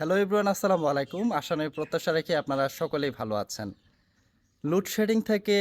Hello Ibran আসসালামু আলাইকুম। আশা নয় প্রত্যাশা রেখে আপনারা সকলেই ভালো আছেন। লোডশেডিং থেকে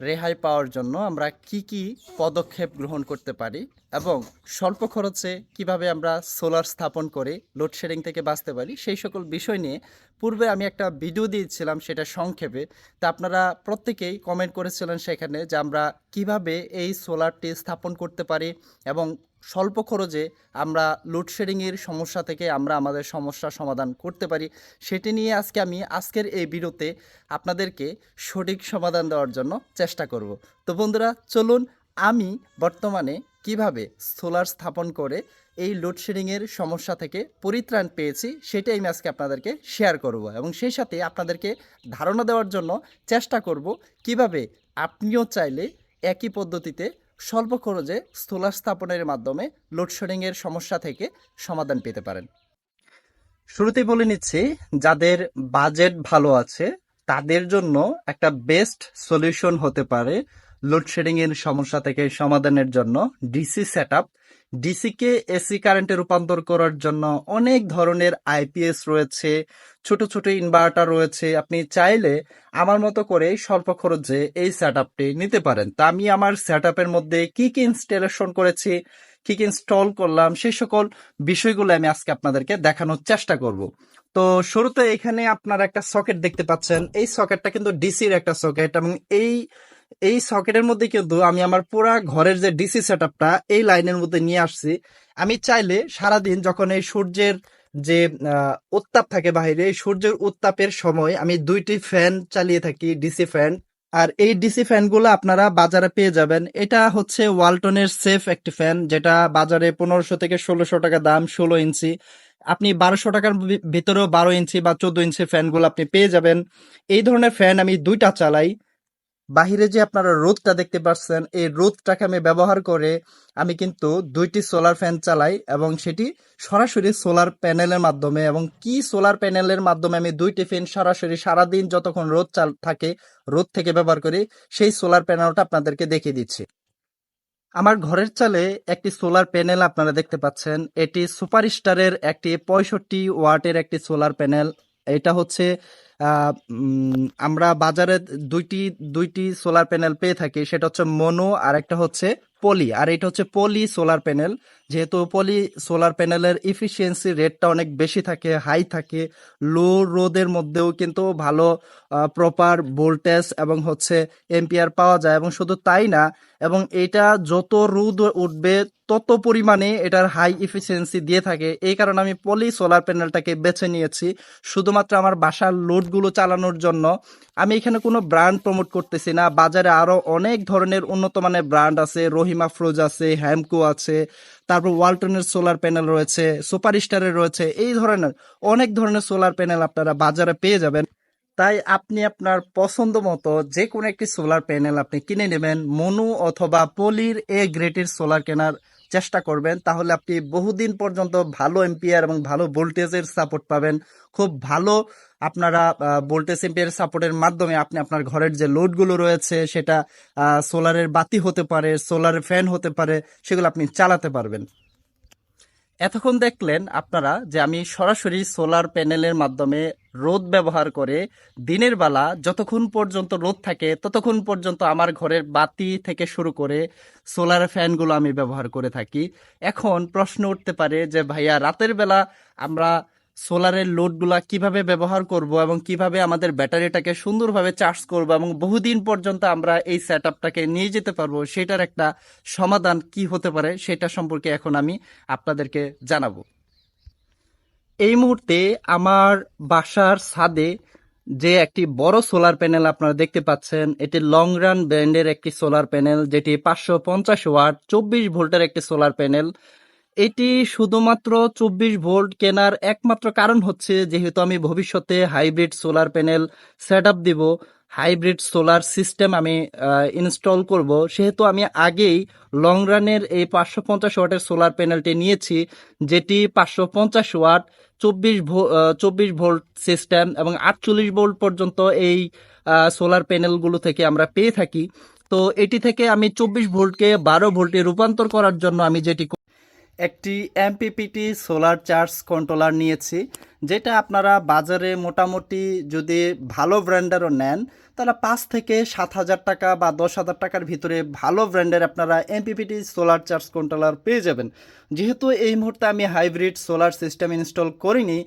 রেহাই পাওয়ার জন্য আমরা কি কি পদক্ষেপ গ্রহণ করতে পারি এবং স্বল্প খরচে কীভাবে আমরা সোলার স্থাপন করে লোডশেডিং থেকে বাঁচতে পারি, সেই সকল বিষয় নিয়ে পূর্বে আমি একটা ভিডিও দিয়েছিলাম সেটা সংক্ষেপে। তা আপনারা প্রত্যেকেই কমেন্ট করেছিলেন সেখানে যে আমরা কীভাবে এই সোলারটি স্থাপন করতে পারি এবং স্বল্প খরচে আমরা লোডশেডিংয়ের সমস্যা থেকে আমরা আমাদের সমস্যার সমাধান করতে পারি। সেটি নিয়ে আজকে আমি আজকের এই ভিডিওতে আপনাদেরকে সঠিক সমাধান দেওয়ার জন্য চেষ্টা করব। তো বন্ধুরা, চলুন আমি বর্তমানে কীভাবে সোলার স্থাপন করে এই লোডশেডিংয়ের সমস্যা থেকে পরিত্রাণ পেয়েছি সেটাই আমি আজকে আপনাদেরকে শেয়ার করব এবং সেই সাথে আপনাদেরকে ধারণা দেওয়ার জন্য চেষ্টা করব কীভাবে আপনিও চাইলে একই পদ্ধতিতে স্বল্প খরচে স্থলা স্থাপনের মাধ্যমে লোডশেডিংয়ের সমস্যা থেকে সমাধান পেতে পারেন। শুরুতেই বলে নিচ্ছি, যাদের বাজেট ভালো আছে, তাদের জন্য একটা বেস্ট সলিউশন হতে পারে লোডশেডিংয়ের সমস্যা থেকে সমাধানের জন্য ডিসি সেট ডিসিকে এসি কারেন্টে রূপান্তর করার জন্য অনেক ধরনের আইপিএস রয়েছে, ছোট ছোট ইনভার্টার রয়েছে। আপনি চাইলে আমার মতো করে স্বল্প খরচে এই সেট নিতে পারেন। তা আমি আমার সেট মধ্যে কি কি ইনস্টলেশন করেছি, কি কি ইনস্টল করলাম, সেই সকল বিষয়গুলো আমি আজকে আপনাদেরকে দেখানোর চেষ্টা করব। তো শুরুতে এখানে আপনারা একটা সকেট দেখতে পাচ্ছেন। এই সকেটটা কিন্তু ডিসির একটা সকেট এবং এই এই সকেটের মধ্যে কিন্তু আমি আমার পুরা ঘরের যে ডিসি সেট এই লাইনের মধ্যে নিয়ে আসছি। আমি চাইলে সারাদিন যখন এই সূর্যের যে উত্তাপ থাকে এই সূর্যের উত্তাপের সময় আমি দুইটি ফ্যান চালিয়ে থাকি, ডিসি ফ্যান। আর এই ডিসি ফ্যানগুলো আপনারা বাজারে পেয়ে যাবেন। এটা হচ্ছে ওয়ালটনের সেফ একটি ফ্যান, যেটা বাজারে পনেরোশো থেকে ষোলোশো টাকা দাম, ষোলো ইঞ্চি। আপনি বারোশো টাকার ভিতরেও বারো ইঞ্চি বা চোদ্দ ইঞ্চি ফ্যানগুলো আপনি পেয়ে যাবেন। এই ধরনের ফ্যান আমি দুইটা চালাই। বাহিরে যে আপনারা রোদটা দেখতে পাচ্ছেন, এই রোদটাকে আমি ব্যবহার করে আমি কিন্তু দুইটি সোলার ফ্যান চালাই এবং সেটি সরাসরি সোলার প্যানেলের মাধ্যমে এবং কি সোলার প্যানেলের মাধ্যমে আমি দুইটি ফ্যান সরাসরি সারাদিন যতক্ষণ রোদ চাল থাকে, রোদ থেকে ব্যবহার করি, সেই সোলার প্যানেলটা আপনাদেরকে দেখিয়ে দিচ্ছি। আমার ঘরের চালে একটি সোলার প্যানেল আপনারা দেখতে পাচ্ছেন। এটি সুপার স্টারের একটি পঁয়ষট্টি ওয়াটের একটি সোলার প্যানেল এটা হচ্ছে আমরা বাজারে দুইটি দুইটি সোলার প্যানেল পেয়ে থাকি। সেটা হচ্ছে মনো আর একটা হচ্ছে পলি আর এটা হচ্ছে পলি সোলার প্যানেল যেহেতু পলি সোলার প্যানেলের ইফিসিয়েন্সি রেটটা অনেক বেশি থাকে হাই থাকে লো রোদের মধ্যেও কিন্তু ভালো প্রপার ভোল্টেজ এবং হচ্ছে এম্পিয়ার পাওয়া যায় এবং শুধু তাই না, এবং এটা যত রোদ উঠবে তত পরিমাণে এটার হাই ইফিসিয়েন্সি দিয়ে থাকে। এই কারণে আমি পলি সোলার প্যানেলটাকে বেছে নিয়েছি। শুধুমাত্র আমার বাসার লোডগুলো চালানোর জন্য। আমি এখানে কোনো ব্র্যান্ড প্রমোট করতেছি না। বাজারে আরও অনেক ধরনের উন্নত মানের ব্র্যান্ড আছে। রহিমা ফ্রোজ আছে হ্যামকো আছে, তারপর ওয়ালটনের সোলার প্যানেল রয়েছে সুপার স্টারের রয়েছে, এই ধরনের অনেক ধরনের সোলার প্যানেল আপনারা বাজারে পেয়ে যাবেন। তাই আপনি আপনার পছন্দ মতো যে কোনো একটি সোলার প্যানেল আপনি কিনে নেবেন। মনু অথবা পলির এ গ্রেটের সোলার কেনার চেষ্টা করবেন। তাহলে আপনি বহুদিন পর্যন্ত ভালো এম্পিয়ার এবং ভালো ভোল্টেজের সাপোর্ট পাবেন। খুব ভালো আপনারা ভোল্টেজ এম্পিয়ার সাপোর্টের মাধ্যমে আপনি আপনার ঘরের যে লোডগুলো রয়েছে, সেটা সোলারের বাতি হতে পারে সোলারের ফ্যান হতে পারে, সেগুলো আপনি চালাতে পারবেন। এতক্ষণ দেখলেন আপনারা যে আমি সরাসরি সোলার প্যানেলের মাধ্যমে রোদ ব্যবহার করে দিনের বেলা যতক্ষণ পর্যন্ত রোদ থাকে, ততক্ষণ পর্যন্ত আমার ঘরের বাতি থেকে শুরু করে সোলার ফ্যানগুলো আমি ব্যবহার করে থাকি। এখন প্রশ্ন উঠতে পারে যে, ভাইয়া, রাতের বেলা আমরা সোলারের লোডগুলা কীভাবে ব্যবহার করব এবং কীভাবে আমাদের ব্যাটারিটাকে সুন্দরভাবে চার্জ করব এবং বহুদিন পর্যন্ত আমরা এই সেট আপটাকে নিয়ে যেতে পারব, সেটার একটা সমাধান কি হতে পারে সেটা সম্পর্কে এখন আমি আপনাদেরকে জানাব। এই মুহূর্তে আমার বাসার ছাদে যে একটি বড় সোলার প্যানেল আপনারা দেখতে পাচ্ছেন, এটি লং রান ব্র্যান্ডের একটি সোলার প্যানেল, যেটি পাঁচশো পঞ্চাশ ওয়াট, চব্বিশ ভোল্টের একটি সোলার প্যানেল। এটি শুধুমাত্র চব্বিশ ভোল্ট কেনার একমাত্র কারণ হচ্ছে, যেহেতু আমি ভবিষ্যতে hybrid solar panel set up দিব, হাইব্রিড সোলার সিস্টেম আমি ইনস্টল করব। সেহেতু আমি আগেই লং রানের এই পাঁচশো পঞ্চাশ ওয়াটের সোলার প্যানেলটি নিয়েছি, যেটি পাঁচশো পঞ্চাশ ওয়াট, চব্বিশ চব্বিশ ভোল্ট সিস্টেম এবং আটচল্লিশ ভোল্ট পর্যন্ত এই সোলার প্যানেলগুলো থেকে আমরা পেয়ে থাকি। তো এটি থেকে আমি চব্বিশ ভোল্টকে বারো ভোল্টে রূপান্তর করার জন্য আমি যেটি একটি এমপিপিটি সোলার চার্জ কন্ট্রোলার নিয়েছি, যেটা আপনারা বাজারে মোটামুটি যদি ভালো ব্র্যান্ডেরও নেন, তাহলে পাঁচ থেকে সাত হাজার টাকা বা দশ হাজার টাকার ভিতরে ভালো ব্র্যান্ডের আপনারা এমপিপিটি সোলার চার্জ কন্ট্রোলার পেয়ে যাবেন। যেহেতু এই মুহূর্তে আমি হাইব্রিড সোলার সিস্টেম ইনস্টল করিনি,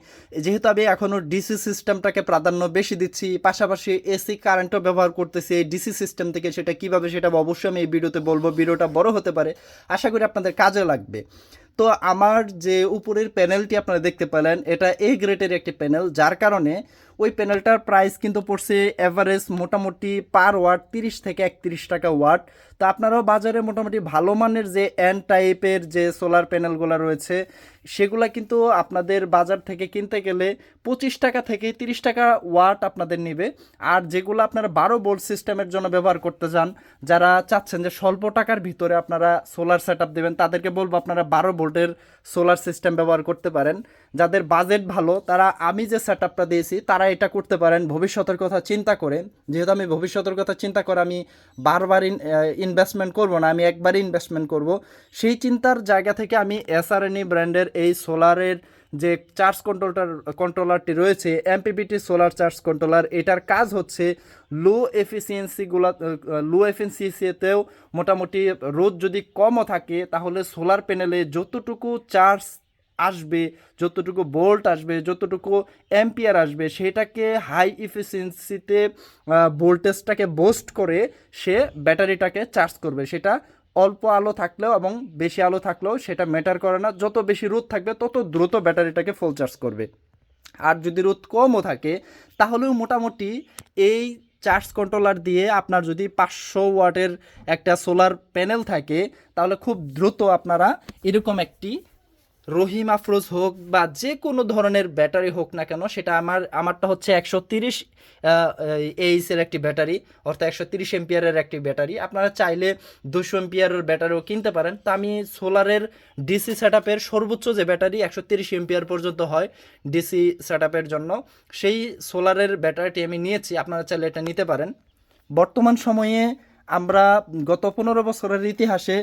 যেহেতু আমি এখনও ডিসি সিস্টেমটাকে প্রাধান্য বেশি দিচ্ছি, পাশাপাশি এসি কারেন্টও ব্যবহার করতেছি, এই ডিসি সিস্টেম থেকে সেটা কীভাবে সেটা অবশ্যই আমি এই ভিডিওতে বলব, ভিডিওটা বড় হতে পারে, আশা করি আপনাদের কাজে লাগবে। তো আমার যে উপরের প্যানেলটি আপনারা দেখতে পেলেন, এটা এ গ্রেটের একটি প্যানেল যার কারণে ওই প্যানেলটার প্রাইস কিন্তু পড়ছে অ্যাভারেজ মোটামুটি পার ওয়াট তিরিশ থেকে একত্রিশ টাকা ওয়াট তো আপনারাও বাজারে মোটামুটি ভালো মানের যে এন টাইপের যে সোলার প্যানেলগুলো রয়েছে, সেগুলা কিন্তু আপনাদের বাজার থেকে কিনতে গেলে পঁচিশ টাকা থেকে তিরিশ টাকা ওয়াট আপনাদের নেবে। আর যেগুলো আপনারা বারো বোল্ট সিস্টেমের জন্য ব্যবহার করতে যান যারা চাচ্ছেন যে স্বল্প টাকার ভিতরে আপনারা সোলার সেট আপ দেবেন, তাদেরকে বলব আপনারা বারো ভোল্টের সোলার সিস্টেম ব্যবহার করতে পারেন। যাদের বাজেট ভালো, তারা আমি যে সেট আপটা দিয়েছি, তারা এটা করতে পারেন, ভবিষ্যতের কথা চিন্তা করে। যেহেতু আমি ভবিষ্যতের কথা চিন্তা করে, আমি বারবার ইনভেস্টমেন্ট করব না, আমি একবারই ইনভেস্টমেন্ট করব। সেই চিন্তার জায়গা থেকে আমি এসআরএনই ব্র্যান্ডের এই সোলারের যে চার্জ কন্ট্রোলটার কন্ট্রোলারটি রয়েছে এমপিপিটি সোলার চার্জ কন্ট্রোলার এটার কাজ হচ্ছে লো এফিসিয়েন্সিগুলো লো এফিসিয়েন্সিতেও মোটামুটি রোদ যদি কমও থাকে, তাহলে সোলার প্যানেলে যতটুকু চার্জ আসবে, যতটুকু বোল্ট আসবে, যতটুকু অ্যাম্পিয়ার আসবে, সেটাকে হাই ইফিসিয়েন্সিতে ভোল্টেজটাকে বোস্ট করে সে ব্যাটারিটাকে চার্জ করবে। সেটা অল্প আলো থাকলেও এবং বেশি আলো থাকলেও সেটা ম্যাটার করে না। যত বেশি রোদ থাকবে, তত দ্রুত ব্যাটারিটাকে ফুল চার্জ করবে। আর যদি রোদ কমও থাকে, তাহলেও মোটামুটি এই চার্জ কন্ট্রোলার দিয়ে আপনার যদি পাঁচশো ওয়াটের একটা সোলার প্যানেল থাকে, তাহলে খুব দ্রুত আপনারা এরকম একটি রহিম আফরোজ হোক বা যে কোনো ধরনের ব্যাটারি হোক না কেন, সেটা আমার, আমারটা হচ্ছে একশো তিরিশ এইচের একটি ব্যাটারি, অর্থাৎ একশো তিরিশ এম্পিয়ারের একটি ব্যাটারি। আপনারা চাইলে দুশো এম্পিয়ারের ব্যাটারিও কিনতে পারেন। তো আমি সোলারের ডিসি সেট সর্বোচ্চ যে ব্যাটারি, একশো তিরিশ এম্পিয়ার পর্যন্ত হয় ডিসি সেট জন্য, সেই সোলারের ব্যাটারিটি আমি নিয়েছি, আপনারা চাইলে এটা নিতে পারেন। বর্তমান সময়ে আমরা গত পনেরো বছরের ইতিহাসে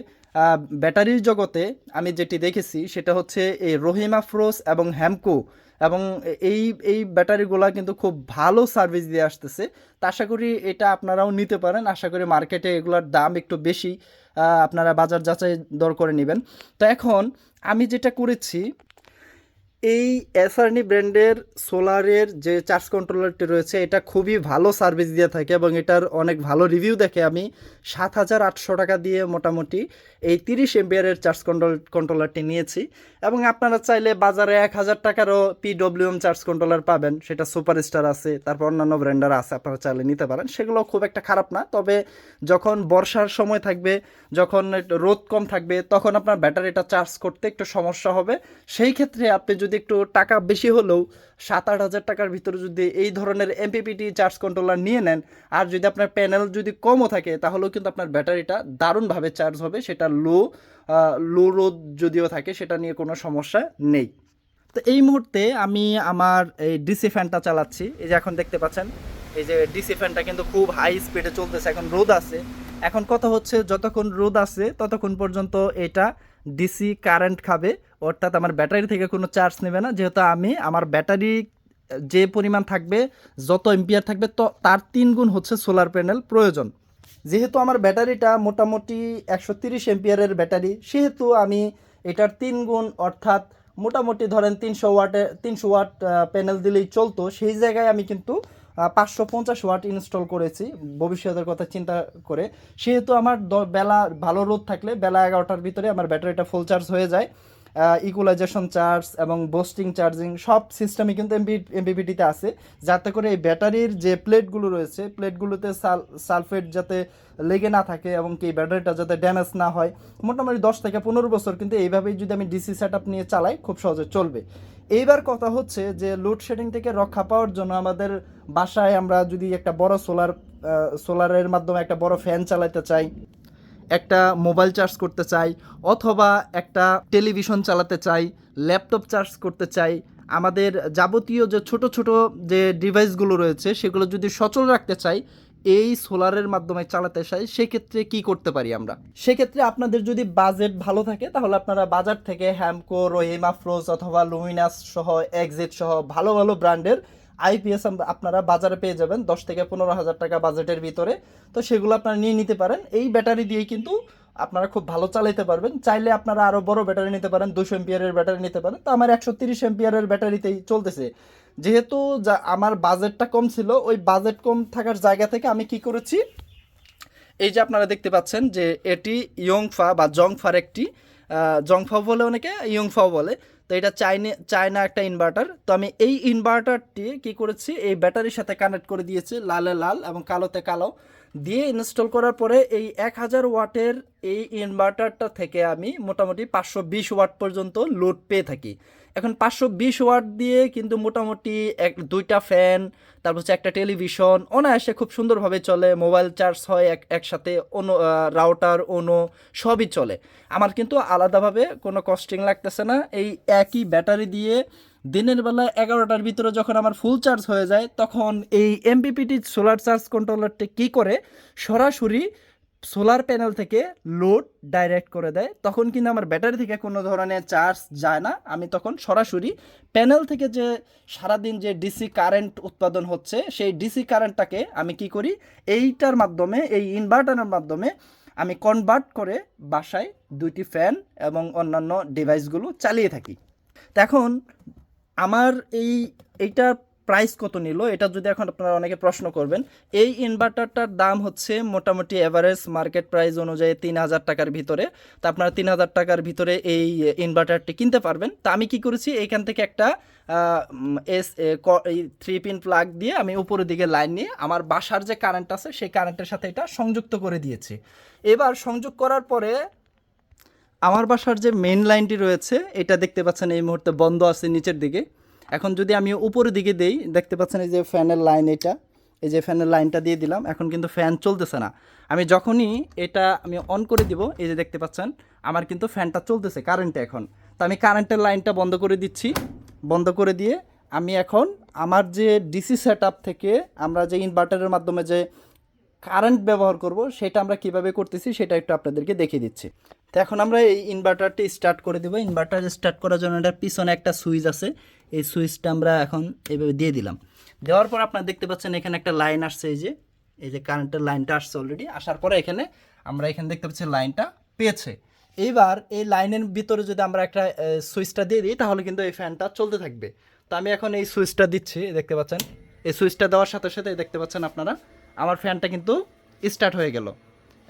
ব্যাটারির জগতে আমি যেটি দেখেছি সেটা হচ্ছে এই রহিম আফরোজ এবং হ্যামকো এবং এই এই ব্যাটারিগুলা কিন্তু খুব ভালো সার্ভিস দিয়ে আসতেছে। তা আশা করি এটা আপনারাও নিতে পারেন। আশা করি মার্কেটে এগুলোর দাম একটু বেশি আপনারা বাজার যাচাই দর করে নেবেন। তো এখন আমি যেটা করেছি এই এসআরনি ব্র্যান্ডের সোলারের যে চার্জ কন্ট্রোলারটি রয়েছে, এটা খুবই ভালো সার্ভিস দিয়ে থাকে এবং এটার অনেক ভালো রিভিউ দেখে আমি সাত হাজার আটশো টাকা দিয়ে মোটামুটি এই তিরিশ এম্পিয়ারের চার্জ কন্ট্রোল কন্ট্রোলারটি নিয়েছি। এবং আপনারা চাইলে বাজারে এক হাজার টাকারও পিডব্লিউএম চার্জ কন্ট্রোলার পাবেন, সেটা সুপারস্টার আছে, তারপর অন্যান্য ব্র্যান্ডার আছে, আপনারা চাইলে নিতে পারেন। সেগুলো খুব একটা খারাপ না, তবে যখন বর্ষার সময় থাকবে, যখন রোদ কম থাকবে, তখন আপনার ব্যাটারিটা চার্জ করতে একটু সমস্যা হবে। সেই ক্ষেত্রে আপনি যদি একটু টাকা বেশি হলেও সাত আট হাজার টাকার ভিতরে যদি এই ধরনের এমপিপিটি চার্জ কন্ট্রোলার নিয়ে নেন, আর যদি আপনার প্যানেল যদি কমও থাকে, তাহলেও কিন্তু আপনার ব্যাটারিটা দারুণভাবে চার্জ হবে, সেটা লো লো রোদ যদিও থাকে, সেটা নিয়ে কোনো সমস্যা নেই। তো এই মুহূর্তে আমি আমার এই ডিসি ফ্যানটা চালাচ্ছি। এই যে এখন দেখতে পাচ্ছেন, এই যে ডিসি ফ্যানটা কিন্তু খুব হাই স্পিডে চলতেছে, এখন রোদ আছে। এখন কথা হচ্ছে, যতক্ষণ রোদ আছে, ততক্ষণ পর্যন্ত এটা ডিসি কারেন্ট খাবে, অর্থাৎ আমার ব্যাটারি থেকে কোনো চার্জ নেবে না। যেহেতু আমি আমার ব্যাটারি, যে পরিমাণ থাকবে, যত এম্পিয়ার থাকবে, তো তার তিন গুণ হচ্ছে সোলার প্যানেল প্রয়োজন। যেহেতু আমার ব্যাটারিটা মোটামুটি একশো তিরিশ এম্পিয়ারের ব্যাটারি, সেহেতু আমি এটার তিন গুণ, অর্থাৎ মোটামুটি ধরেন তিনশো ওয়াটে তিনশো ওয়াট প্যানেল দিলেই চলতো, সেই জায়গায় আমি কিন্তু পাঁচশো পঞ্চাশ ওয়াট ইনস্টল করেছি, ভবিষ্যতের কথা চিন্তা করে। সেহেতু আমার বেলা ভালো রোদ থাকলে বেলা এগারোটার ভিতরে আমার ব্যাটারিটা ফুল চার্জ হয়ে যায়। ইকুলাইজেশন চার্জ এবং বোস্টিং চার্জিং সব সিস্টেমই কিন্তু এমপি এমপিপিটিতে আছে। যাতে করে এই ব্যাটারির যে প্লেটগুলো রয়েছে প্লেটগুলোতে সাল সালফেট যাতে লেগে না থাকে এবং কি ব্যাটারিটা যাতে ড্যামেজ না হয়, মোটামুটি দশ থেকে পনেরো বছর কিন্তু এইভাবেই যদি আমি ডিসি সেট নিয়ে চালাই, খুব সহজে চলবে। এইবার কথা হচ্ছে যে লোডশেডিং থেকে রক্ষা পাওয়ার জন্য আমাদের বাসায় আমরা যদি একটা বড় সোলার সোলারের মাধ্যমে একটা বড় ফ্যান চালাতে চাই, একটা মোবাইল চার্জ করতে চাই, অথবা একটা টেলিভিশন চালাতে চাই ল্যাপটপ চার্জ করতে চাই, আমাদের যাবতীয় যে ছোট ছোট যে ডিভাইসগুলো রয়েছে, সেগুলো যদি সচল রাখতে চাই এই সোলারের মাধ্যমে চালাতে চাই, সেক্ষেত্রে কি করতে পারি আমরা? সেক্ষেত্রে আপনাদের যদি বাজেট ভালো থাকে, তাহলে আপনারা বাজার থেকে হ্যামকো, রহিমা ফ্রোজ অথবা লুমিনাস সহ, এক্সিট সহ ভালো ভালো ব্র্যান্ডের আইপিএস আপনারা বাজারে পেয়ে যাবেন দশ থেকে পনেরো হাজার টাকা বাজেটের ভিতরে। তো সেগুলো আপনারা নিয়ে নিতে পারেন। এই ব্যাটারি দিয়েই কিন্তু আপনারা খুব ভালো চালাতে পারবেন। চাইলে আপনারা আরও বড় ব্যাটারি নিতে পারেন, দুশো এমপিয়ারের ব্যাটারি নিতে পারেন। তো আমার একশো তিরিশ এমপিয়ারের ব্যাটারিতেই চলতেছে। যেহেতু যা আমার বাজেটটা কম ছিল, ওই বাজেট কম থাকার জায়গা থেকে আমি কি করেছি? এই যে আপনারা দেখতে পাচ্ছেন যে এটি ইয়ংফা বা জংফার একটি জংফা বলে অনেকে, ইয়ংফাও বলে। তো এটা চাইনে, চায়না একটা ইনভার্টার তো আমি এই ইনভার্টারটি কি করেছি? এই ব্যাটারির সাথে কানেক্ট করে দিয়েছি, লালে লাল এবং কালোতে কালো। দিয়ে ইনস্টল করার পরে এই এক হাজার ওয়াটের এই ইনভার্টারটা থেকে আমি মোটামুটি পাঁচশো বিশ ওয়াট পর্যন্ত লোড পেয়ে থাকি। এখন পাঁচশো বিশ ওয়াট দিয়ে কিন্তু মোটামুটি এক, দুইটা ফ্যান, তারপর হচ্ছে একটা টেলিভিশন, অনায়াসে খুব সুন্দরভাবে চলে, মোবাইল চার্জ হয় এক, একসাথে, অনু রাউটার, অনু, সবই চলে। আমার কিন্তু আলাদাভাবে কোনো কস্টিং লাগতেছে না, এই একই ব্যাটারি দিয়ে দিনের বেলা এগারোটার ভিতরে যখন আমার ফুল চার্জ হয়ে যায়, তখন এই এমপিপিটি সোলার চার্জ কন্ট্রোলারটি কী করে সরাসরি সোলার প্যানেল থেকে লোড ডাইরেক্ট করে দেয়। তখন কিন্তু আমার ব্যাটারি থেকে কোনো ধরনের চার্জ যায় না। আমি তখন সরাসরি প্যানেল থেকে যে সারাদিন যে ডিসি কারেন্ট উৎপাদন হচ্ছে, সেই ডিসি কারেন্টটাকে আমি কি করি? এইটার মাধ্যমে, এই ইনভার্টারের মাধ্যমে আমি কনভার্ট করে বাসায় দুইটি ফ্যান এবং অন্যান্য ডিভাইসগুলো চালিয়ে থাকি। এখন আমার এই, এইটার প্রাইস কত নিল, এটা যদি এখন আপনারা অনেকে প্রশ্ন করবেন, এই ইনভার্টারটার দাম হচ্ছে মোটামুটি এভারেজ মার্কেট প্রাইস অনুযায়ী তিন হাজার টাকার ভিতরে। তো আপনারা তিন হাজার টাকার ভিতরে এই ইনভার্টারটি কিনতে পারবেন। তা আমি কি করেছি, এখান থেকে একটা এস থ্রি পিন প্লাগ দিয়ে আমি উপরের দিকে লাইন নিয়ে আমার বাসার যে কারেন্ট আছে, সেই কারেন্টের সাথে এটা সংযুক্ত করে দিয়েছি। এবার সংযোগ করার পরে আমার বাসার যে মেন লাইনটি রয়েছে, এটা দেখতে পাচ্ছেন এই মুহূর্তে বন্ধ আছে নিচের দিকে। এখন যদি আমি উপরের দিকে দেই, দেখতে পাচ্ছেন এই যে ফ্যানের লাইন এটা, এই যে ফ্যানের লাইনটা দিয়ে দিলাম, এখন কিন্তু ফ্যান চলতেছে না। আমি যখনই এটা আমি অন করে দিব, এই যে দেখতে পাচ্ছেন, আমার কিন্তু ফ্যানটা চলতেছে কারেন্টে এখন। তো আমি কারেন্টের লাইনটা বন্ধ করে দিচ্ছি, বন্ধ করে দিয়ে আমি এখন আমার যে ডিসি সেট থেকে আমরা যে ইনভার্টারের মাধ্যমে যে কারেন্ট ব্যবহার করব, সেটা আমরা কীভাবে করতেছি, সেটা একটু আপনাদেরকে দেখিয়ে দিচ্ছি। তো এখন আমরা এই ইনভার্টারটি স্টার্ট করে দেবো। ইনভার্টার স্টার্ট করার জন্য এটার পিছনে একটা সুইচ আছে। এই সুইচটা আমরা এখন এইভাবে দিয়ে দিলাম। দেওয়ার পর আপনারা দেখতে পাচ্ছেন এখানে একটা লাইন আসছে এই যে। এই যে কারেন্টের লাইনটা আসছে অলরেডি আসার পরে এখানে আমরা এখানে দেখতে পাচ্ছি লাইনটা পেয়েছে। এইবার এই লাইনের ভিতরে যদি আমরা একটা সুইচটা দিয়ে দিই, তাহলে কিন্তু এই ফ্যানটা চলতে থাকবে। তো আমি এখন এই সুইচটা দিচ্ছি দেখতে পাচ্ছেন। এই সুইচটা দেওয়ার সাথে সাথে দেখতে পাচ্ছেন আপনারা, আমার ফ্যানটা কিন্তু স্টার্ট হয়ে গেল।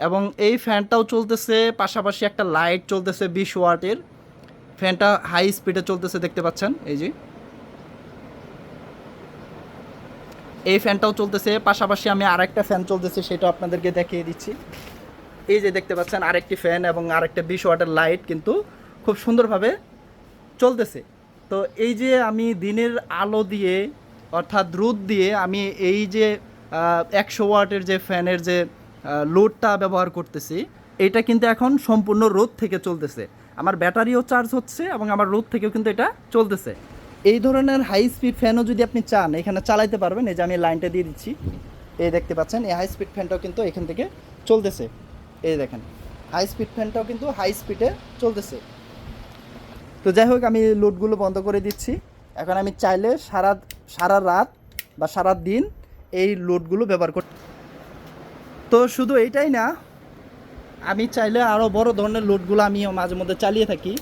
এবং এই ফ্যানটাও চলতেছে, পাশাপাশি একটা লাইট চলতেছে বিশ ওয়াটের। ফ্যানটা হাই স্পিডে চলতেছে, দেখতে পাচ্ছেন? এই যে। এই ফ্যানটাও চলতেছে, পাশাপাশি আমি আরেকটা ফ্যান চলতেছে, সেটা আপনাদেরকে দেখিয়ে দিচ্ছি। এই যে দেখতে পাচ্ছেন, আরেকটি ফ্যান এবং আরেকটা বিশ ওয়াটের লাইট কিন্তু খুব সুন্দরভাবে চলতেছে। তো এই যে আমি দিনের আলো দিয়ে, অর্থাৎ রোদ দিয়ে আমি এই যে একশো ওয়াটের যে ফ্যানের যে লোডটা ব্যবহার করতেছি। এটা কিন্তু এখন সম্পূর্ণ রোদ থেকে চলতেছে। আমার ব্যাটারিও চার্জ হচ্ছে এবং আমার রোদ থেকেও কিন্তু এটা চলতেছে। এই ধরনের হাই স্পিড ফ্যানও যদি আপনি চান, এখানে চালাইতে পারবেন। এই যে আমি লাইনটা দিয়ে দিচ্ছি। এই দেখতে পাচ্ছেন, এই হাই স্পিড ফ্যানটাও কিন্তু এখান থেকে চলতেছে। এই দেখেন হাই স্পিড ফ্যানটাও কিন্তু হাই স্পিডে চলতেছে। তো যাই হোক, আমি লোডগুলো বন্ধ করে দিচ্ছি। এখন আমি চাইলে সারা সারা রাত বা সারা দিন এই লোডগুলো ব্যবহার কর তো শুধু এইটাই না, আমি চাইলে আরও বড় ধরনের লোডগুলো আমি মাঝে মধ্যে চালিয়ে থাকি।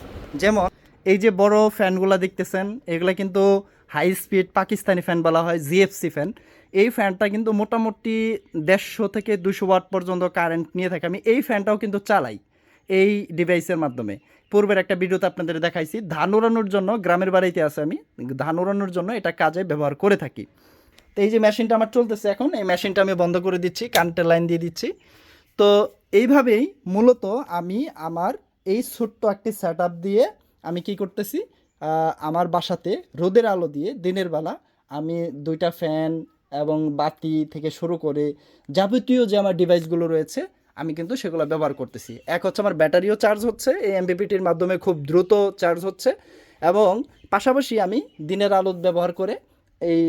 যেমন এই যে বড় ফ্যানগুলো দেখতেছেন, এগুলো কিন্তু হাই স্পিড পাকিস্তানি ফ্যান বলা হয় জিএফসি ফ্যান এই ফ্যানটা কিন্তু মোটামুটি দেড়শো থেকে দুশো ওয়াট পর্যন্ত কারেন্ট নিয়ে থাকে। আমি এই ফ্যানটাও কিন্তু চালাই এই ডিভাইসের মাধ্যমে। পূর্বের একটা ভিডিওতে আপনাদের দেখাইছি, ধান উড়ানোর জন্য, গ্রামের বাড়িতে আছে আমি, ধান উড়ানোর জন্য এটা কাজে ব্যবহার করে থাকি। তো এই যে মেশিনটা আমার চলতেছে এখন, এই মেশিনটা আমি বন্ধ করে দিচ্ছি কারেন্টের লাইন দিয়ে দিচ্ছি। তো এইভাবেই মূলত আমি আমার এই ছোট্ট একটি সেট দিয়ে আমি কি করতেছি আমার বাসাতে রোদের আলো দিয়ে দিনের বেলা আমি দুইটা ফ্যান এবং বাতি থেকে শুরু করে যাবতীয় যে আমার ডিভাইসগুলো রয়েছে, আমি কিন্তু সেগুলো ব্যবহার করতেছি। এক হচ্ছে আমার ব্যাটারিও চার্জ হচ্ছে, এই এমবিপিটির মাধ্যমে খুব দ্রুত চার্জ হচ্ছে এবং পাশাপাশি আমি দিনের আলো ব্যবহার করে এই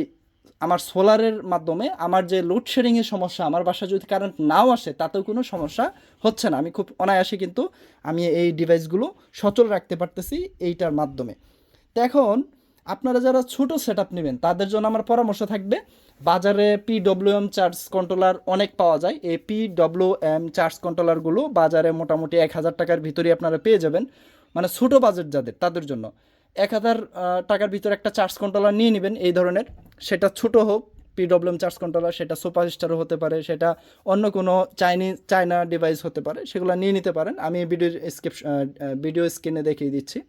আমার সোলারের মাধ্যমে আমার যে লোডশেডিংয়ের সমস্যা, আমার বাসায় যদি কারেন্ট নাও আসে, তাতেও কোনো সমস্যা হচ্ছে না। আমি খুব অনায়াসে কিন্তু আমি এই ডিভাইসগুলো সচল রাখতে পারতেছি এইটার মাধ্যমে। তো এখন আপনারা যারা ছোট সেট আপ নেবেন, তাদের জন্য আমার পরামর্শ থাকবে, বাজারে পিডব্লিউএম চার্জ কন্ট্রোলার অনেক পাওয়া যায়। এই পিডব্লিউএম চার্জ কন্ট্রোলারগুলো বাজারে মোটামুটি এক হাজার টাকার ভিতরেই আপনারা পেয়ে যাবেন। মানে ছোটো বাজেট যাদের, তাদের জন্য। এক হাজার টাকার ভিতরে একটা চার্জ কন্ট্রোলার নিয়ে নেবেন এই ধরনের। সেটা ছোট হোক পিডব্লিউএম চার্জ কন্ট্রোলার সেটা সুপার স্টারও হতে পারে, সেটা অন্য কোনো চাইনিজ চায়না ডিভাইস হতে পারে, সেগুলো নিয়ে নিতে পারেন। আমি ভিডিও স্ক্রিপ ভিডিও স্ক্রিনে দেখিয়ে দিচ্ছি।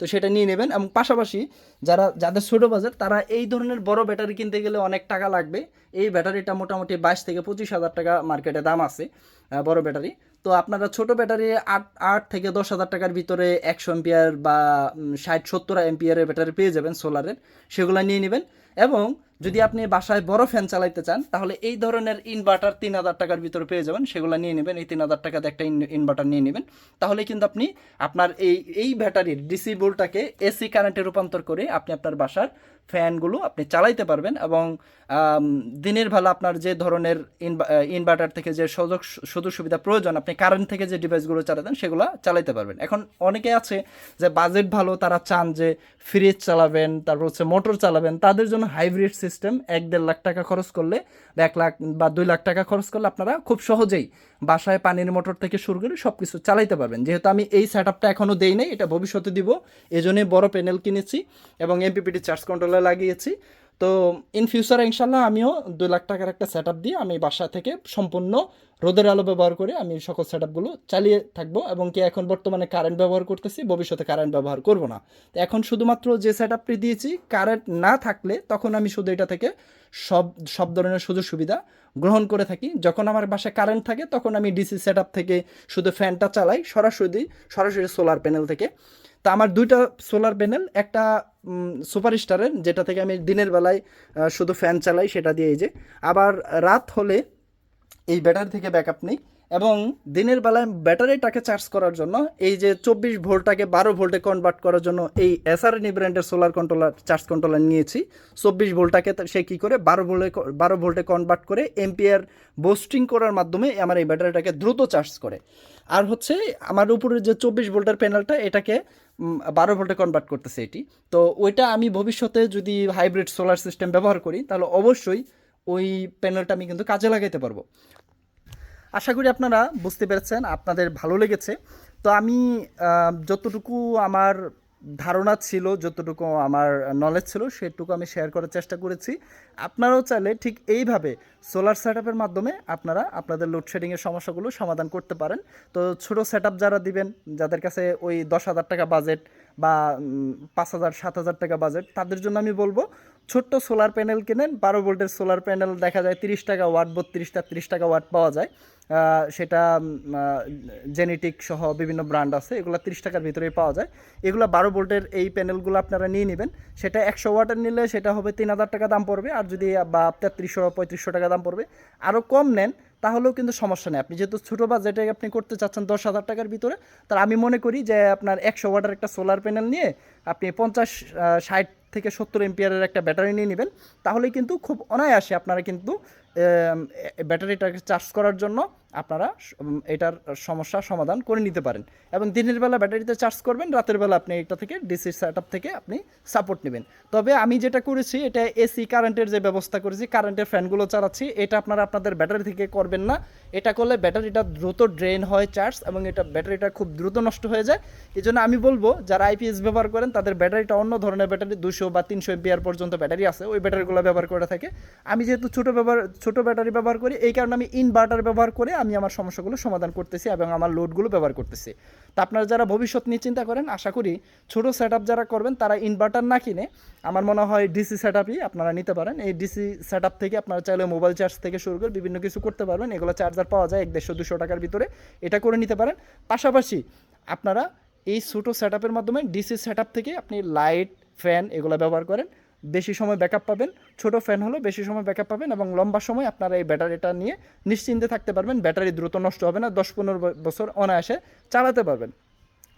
তো সেটা নিয়ে নেবেন এবং পাশাপাশি যারা, যাদের ছোটো বাজার তারা এই ধরনের বড় ব্যাটারি কিনতে গেলে অনেক টাকা লাগবে। এই ব্যাটারিটা মোটামুটি বাইশ থেকে পঁচিশ হাজার টাকা মার্কেটে দাম আছে বড় ব্যাটারি তো আপনারা ছোট ব্যাটারি আট আট থেকে দশ হাজার টাকার ভিতরে একশো এম্পিয়ার বা ষাট, সত্তর এম্পিয়ারের ব্যাটারি পেয়ে যাবেন সোলারের সেগুলো নিয়ে নেবেন। এবং যদি আপনি বাসায় বড় ফ্যান চালাইতে চান তাহলে এই ধরনের ইনভার্টার তিন হাজার টাকার ভিতরে পেয়ে যাবেন। সেগুলো নিয়ে নেবেন এই তিন হাজার টাকাতে একটা ইনভার্টার নিয়ে নেবেন। তাহলে কিন্তু আপনি আপনার এই এই ব্যাটারির ডিসি বোল্টটাকে এসি কারেন্টে রূপান্তর করে আপনি আপনার বাসার ফ্যানগুলো আপনি চালাইতে পারবেন এবং দিনের বেলা আপনার যে ধরনের ইনভার্টার থেকে যে সুযোগ সুযোগ সুবিধা প্রয়োজন, আপনি কারেন্ট থেকে যে ডিভাইসগুলো চালাতেন সেগুলো চালাইতে পারবেন। এখন অনেকে আছে যে বাজেট ভালো, তারা চান যে ফ্রিজ চালাবেন, তারপর হচ্ছে মোটর চালাবেন, তাদের জন্য হাইব্রিড সিস্টেম এক দেড় লাখ টাকা খরচ করলে, এক লাখ বা দুই লাখ টাকা খরচ করলে আপনারা খুব সহজেই বাসায় পানির মোটর থেকে শুরু করে সব কিছু চালাইতে পারবেন। যেহেতু আমি এই সেট আপটা এখনও দেই নাই, এটা ভবিষ্যতে দিব। এই জন্যই বড় প্যানেল কিনেছি এবং এমপিপিটি চার্জ কন্ট্রোলার লাগিয়েছি। তো ইন ফিউচারে ইনশাল্লাহ আমিও দুই লাখ টাকার একটা সেট দিয়ে আমি বাসা থেকে সম্পূর্ণ রোদের আলো ব্যবহার করে আমি সকল সেট আপগুলো চালিয়ে থাকব এবং কি এখন বর্তমানে কারেন্ট ব্যবহার করতেছি, ভবিষ্যতে কারেন্ট ব্যবহার করব না। তো এখন শুধুমাত্র যে সেট আপটি দিয়েছি কারেন্ট না থাকলে তখন আমি শুধু এটা থেকে সব সব ধরনের সুযোগ সুবিধা গ্রহণ করে থাকি। যখন আমার বাসায় কারেন্ট থাকে, তখন আমি ডিসি সেট থেকে শুধু ফ্যানটা চালাই, সরাসরি সরাসরি সোলার প্যানেল থেকে। তা আমার দুইটা সোলার প্যানেল একটা সুপার স্টারের যেটা থেকে আমি দিনের বেলায় শুধু ফ্যান চালাই, সেটা দিয়ে এই যে। আবার রাত হলে এই ব্যাটারি থেকে ব্যাকআপ নেই। এবং দিনের বেলায় ব্যাটারিটাকে চার্জ করার জন্য, এই যে চব্বিশ ভোল্টটাকে বারো ভোল্টে কনভার্ট করার জন্য এই এসআরএনি ব্র্যান্ডের সোলার কন্ট্রোলার চার্জ কন্ট্রোলার নিয়েছি। চব্বিশ ভোল্টটাকে সে কী করে? বারো ভোল্টে বারো ভোল্টে কনভার্ট করে এম্পিয়ার বোস্টিং করার মাধ্যমে আমার এই ব্যাটারিটাকে দ্রুত চার্জ করে। আর হচ্ছে, আমার উপরে যে চব্বিশ ভোল্টের প্যানেলটা এটাকে বারো ভোল্টে কনভার্ট করতেছে এটি। তো ওইটা আমি ভবিষ্যতে যদি হাইব্রিড সোলার সিস্টেম ব্যবহার করি, তাহলে অবশ্যই ওই প্যানেলটা আমি কিন্তু কাজে লাগাইতে পারব। আশা করি আপনারা বুঝতে পেরেছেন, আপনাদের ভালো লেগেছে। তো আমি যতটুকু আমার ধারণা ছিল, যতটুকু আমার নলেজ ছিল, সেটুকু আমি শেয়ার করার চেষ্টা করেছি। আপনারাও চাইলে ঠিক এইভাবে সোলার সেট মাধ্যমে আপনারা আপনাদের লোডশেডিংয়ের সমস্যাগুলো সমাধান করতে পারেন। তো ছোটো সেট যারা দিবেন, যাদের কাছে ওই দশ হাজার টাকা বাজেট বা পাঁচ হাজার, সাত হাজার টাকা বাজেট তাদের জন্য আমি বলব ছোট্ট সোলার প্যানেল কেনেন, বারো ভোল্টের সোলার প্যানেল দেখা যায় তিরিশ টাকা ওয়াট, বত্রিশ তেত্রিশ টাকা ওয়াট পাওয়া যায়। সেটা জেনেটিক সহ বিভিন্ন ব্র্যান্ড আছে, এগুলো তিরিশ টাকার ভিতরেই পাওয়া যায়। এগুলো বারো ভোল্টের এই প্যানেলগুলো আপনারা নিয়ে নেবেন। সেটা একশো ওয়াটের নিলে সেটা হবে তিন হাজার টাকা দাম পড়বে, আর যদি বা তেত্রিশশো, পঁয়ত্রিশশো টাকা দাম পড়বে। আরও কম নেন, তাহলেও কিন্তু সমস্যা নেই। আপনি যেহেতু ছোটো বাজেটে আপনি করতে চাচ্ছেন দশ হাজার টাকার ভিতরে তাহলে আমি মনে করি যে আপনার একশো ওয়াটের একটা সোলার প্যানেল নিয়ে আপনি পঞ্চাশ ষাট থেকে সত্তর এমপিয়ারের একটা ব্যাটারি নিয়ে নেবেন। তাহলে কিন্তু খুব অনায়াসে আপনারা কিন্তু ব্যাটারিটাকে চার্জ করার জন্য আপনারা এটার সমস্যা সমাধান করে নিতে পারেন। এবং দিনের বেলা ব্যাটারিতে চার্জ করবেন, রাতের বেলা আপনি এটা থেকে, ডিসি সেট থেকে আপনি সাপোর্ট নেবেন। তবে আমি যেটা করেছি, এটা এসি, কারেন্টের যে ব্যবস্থা করেছি, কারেন্টের ফ্যানগুলো চালাচ্ছি, এটা আপনারা আপনাদের ব্যাটারি থেকে করবেন না। এটা করলে ব্যাটারিটা দ্রুত ড্রেন হয় চার্জ, এবং এটা ব্যাটারিটা খুব দ্রুত নষ্ট হয়ে যায়। এই জন্য আমি বলব, যারা আইপিএস ব্যবহার করেন, তাদের ব্যাটারিটা অন্য ধরনের ব্যাটারি দুশো বা তিনশো এমপিআর পর্যন্ত ব্যাটারি আছে, ওই ব্যাটারিগুলো ব্যবহার করে থাকে। আমি যেহেতু ছোটো ব্যবহার, ছোটো ব্যাটারি ব্যবহার করি, এই কারণে আমি ইনভার্টার ব্যবহার করে আমি আমার সমস্যাগুলো সমাধান করতেছি এবং আমার লোডগুলো ব্যবহার করতেছি। তা আপনারা যারা ভবিষ্যৎ নিয়ে চিন্তা করেন, আশা করি ছোটো সেট যারা করবেন, তারা ইনভার্টার না কিনে আমার মনে হয় ডিসি সেট আপনারা নিতে পারেন। এই ডিসি সেট থেকে আপনারা চাইলে মোবাইল চার্জ থেকে শুরু করে বিভিন্ন কিছু করতে পারবেন। এগুলো চার্জার পাওয়া যায় এক দেড়শো, দুশো টাকার ভিতরে। এটা করে নিতে পারেন। পাশাপাশি আপনারা এই ছোটো সেট মাধ্যমে ডিসি সেট থেকে আপনি লাইট ফ্যান এগুলো ব্যবহার করেন। বেশি সময় ব্যাকআপ পাবেন। ছোট ফ্যান হলেও বেশি সময় ব্যাকআপ পাবেন এবং লম্বা সময় আপনারা এই ব্যাটারিটা নিয়ে নিশ্চিন্তে থাকতে পারবেন। ব্যাটারি দ্রুত নষ্ট হবে না, দশ পনেরো বছর অনায়াসে চালাতে পারবেন।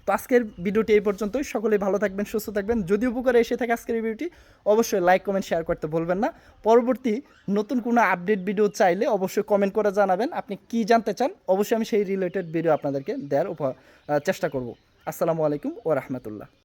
তো আজকের ভিডিওটি এই পর্যন্তই। সকলেই ভালো থাকবেন, সুস্থ থাকবেন। যদি উপকারে এসে থাকে আজকের ভিডিওটি, অবশ্যই লাইক কমেন্ট শেয়ার করতে ভুলবেন না। পরবর্তী নতুন কোনো আপডেট ভিডিও চাইলে অবশ্যই কমেন্ট করে জানাবেন। আপনি কি জানতে চান, অবশ্যই আমি সেই রিলেটেড ভিডিও আপনাদেরকে দেওয়ার চেষ্টা করব। আসসালামু আলাইকুম ও রহমতুল্লাহ।